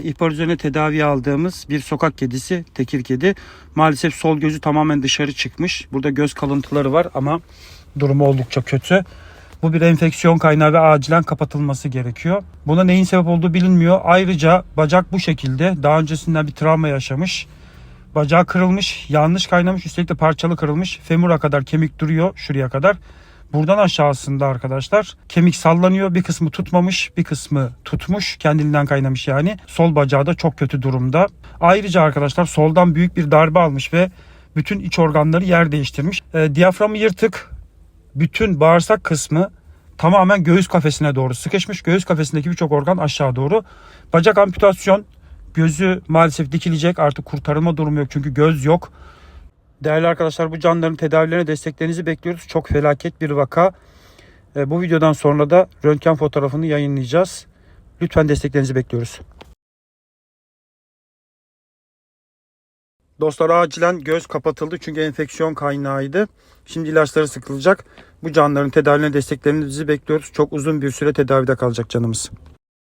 İhbar üzerine tedavi aldığımız bir sokak kedisi, tekir kedi. Maalesef sol gözü tamamen dışarı çıkmış. Burada göz kalıntıları var ama durumu oldukça kötü. Bu bir enfeksiyon kaynağı ve acilen kapatılması gerekiyor. Buna neyin sebep olduğu bilinmiyor. Ayrıca bacak bu şekilde. Daha öncesinden bir travma yaşamış. Bacağı kırılmış, yanlış kaynamış, üstelik de parçalı kırılmış. Femura kadar kemik duruyor, şuraya kadar. Buradan aşağısında arkadaşlar kemik sallanıyor. Bir kısmı tutmamış, bir kısmı tutmuş. Kendiliğinden kaynamış yani. Sol bacağı da çok kötü durumda. Ayrıca arkadaşlar soldan büyük bir darbe almış ve bütün iç organları yer değiştirmiş. E, diyaframı yırtık. Bütün bağırsak kısmı tamamen göğüs kafesine doğru sıkışmış. Göğüs kafesindeki birçok organ aşağı doğru. Bacak amputasyon. Gözü maalesef dikilecek. Artık kurtarılma durumu yok çünkü göz yok. Değerli arkadaşlar bu canlıların tedavilerine desteklerinizi bekliyoruz. Çok felaket bir vaka. E, Bu videodan sonra da röntgen fotoğrafını yayınlayacağız. Lütfen desteklerinizi bekliyoruz. Dostlar acilen göz kapatıldı çünkü enfeksiyon kaynağıydı. Şimdi ilaçları sıkılacak. Bu canlıların tedavilerine desteklerinizi bekliyoruz. Çok uzun bir süre tedavide kalacak canımız.